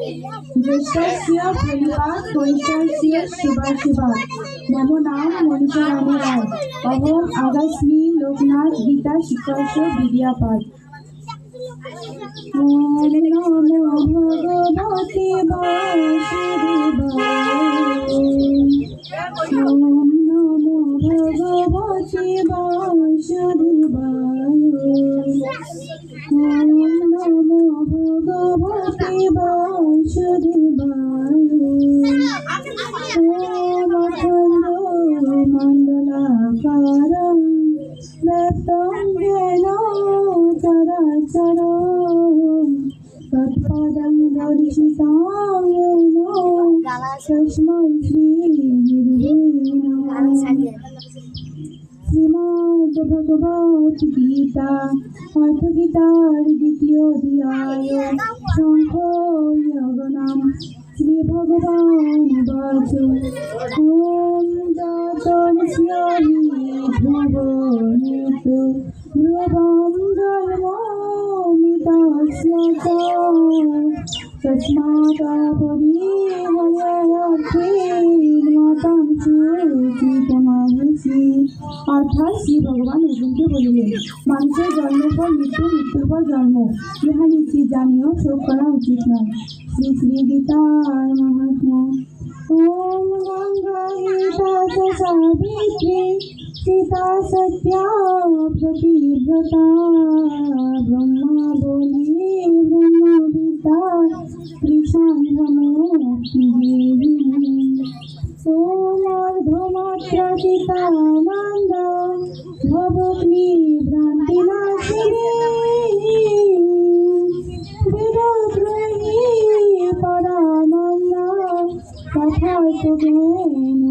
ज्येष्ठस्य प्रणिपात वैशास्य शुभाशुभात मम नाम मनीषा राणी राय अहम आगास्मी लोकनाथ गीता शिखर्ष विद्यापाठ ॐ नमो भगवते वासुदेवाय ॐ नमो চরম বেতন গেল চরা চরম তৎপদম দর্শি সঙ্গেন সুষ্মৈত্রী শ্রীমদ ভগবত গীতা অর্থ গীতার দ্বিতীয় অধ্যায় শঙ্খ যোগনাম ভগবান বাচু ওম যতন শ্রী ধ্রুবনেতু ধ্রুবম জন্মমিতস্য চ তস্মাৎপরিহয়ার্থে চিতমানসি অর্থাৎ শ্রী ভগবান অর্জুনকে বলিলেন মানুষের জন্মের পর মৃত্যু মৃত্যুর পর জন্ম ইহা নিশ্চিত জানিও শোক করা উচিত নয় শ্রী শ্রী গীতার মহাত্মা ওম গঙ্গা গীতা চ সীতা সত্য়া প্রতিব্রতা ব্রহ্মা বলি ব্রহ্মবিদ্যা কৃষাণ সোমর্ধমাত্রাচিতানন্দ ভবগ্নি ভ্রান্তিনাশিনী বিরোধী পরানন্দ তথার্থজ্ঞান মঞ্জুরি